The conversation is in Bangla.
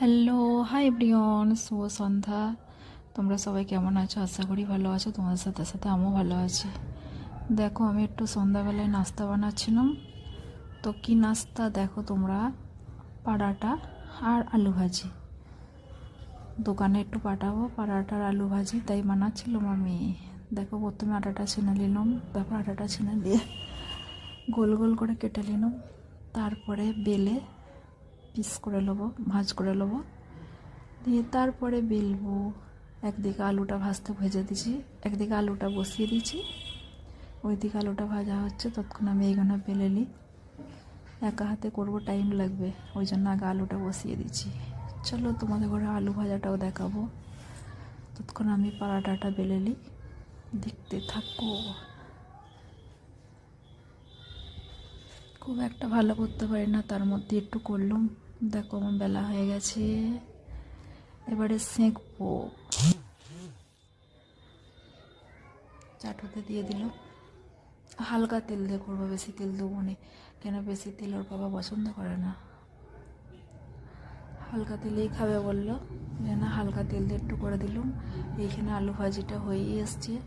হ্যালো হাই ব্রিয়ন শুভ সন্ধ্যা। তোমরা সবাই কেমন আছো? আশা করি ভালো আছো। তোমাদের সাথে সাথে আমিও ভালো আছি। দেখো, আমি একটু সন্ধ্যাবেলায় নাস্তা বানাচ্ছিলাম। তো কি নাস্তা? দেখো তোমরা, পাড়াটা আর আলু ভাজি। দোকানে একটু পাঠাবো, পাড়াটা আর আলু ভাজি, তাই বানাচ্ছিলাম আমি। দেখো, প্রথমে আটাটা ছেনে নিলাম, তারপর আটাটা ছেনে দিয়ে গোল গোল করে কেটে নিলাম। তারপরে বেলে পিস করে নেব, ভাজ করে নেব। দিয়ে তারপরে বেলবো, একদিকে আলুটা ভাজতে ভেজে দিছি একদিকে আলুটা বসিয়ে দিয়েছি ওইদিকে আলুটা ভাজা হচ্ছে, ততক্ষণ আমি এইখানে বেলে নিই। একা হাতে করব টাইম লাগবে, ওই জন্য আগে আলুটা বসিয়ে দিচ্ছি। চলো তোমাদের ঘরে আলু ভাজাটাও দেখাবো। ততক্ষণ আমি পরাটাটা বেলে নিই। দেখতে থাকো। খুব একটা ভালো করতে পারি না, তার মধ্যে একটু করলাম। দেখো, আমার বেলা হয়ে গেছে। এবারে সেঁকবো। চাটুতে দিয়ে দিল। হালকা তেল দিয়ে করব, বেশি তেল দেবো না। কেন বেশি তেল ওর বাবা পছন্দ করে না। হালকা তেলেই খাবে বলল। যে না, হালকা তেল দিয়ে একটু করে দিলুম। এইখানে আলু ভাজিটা হয়েই এসছে।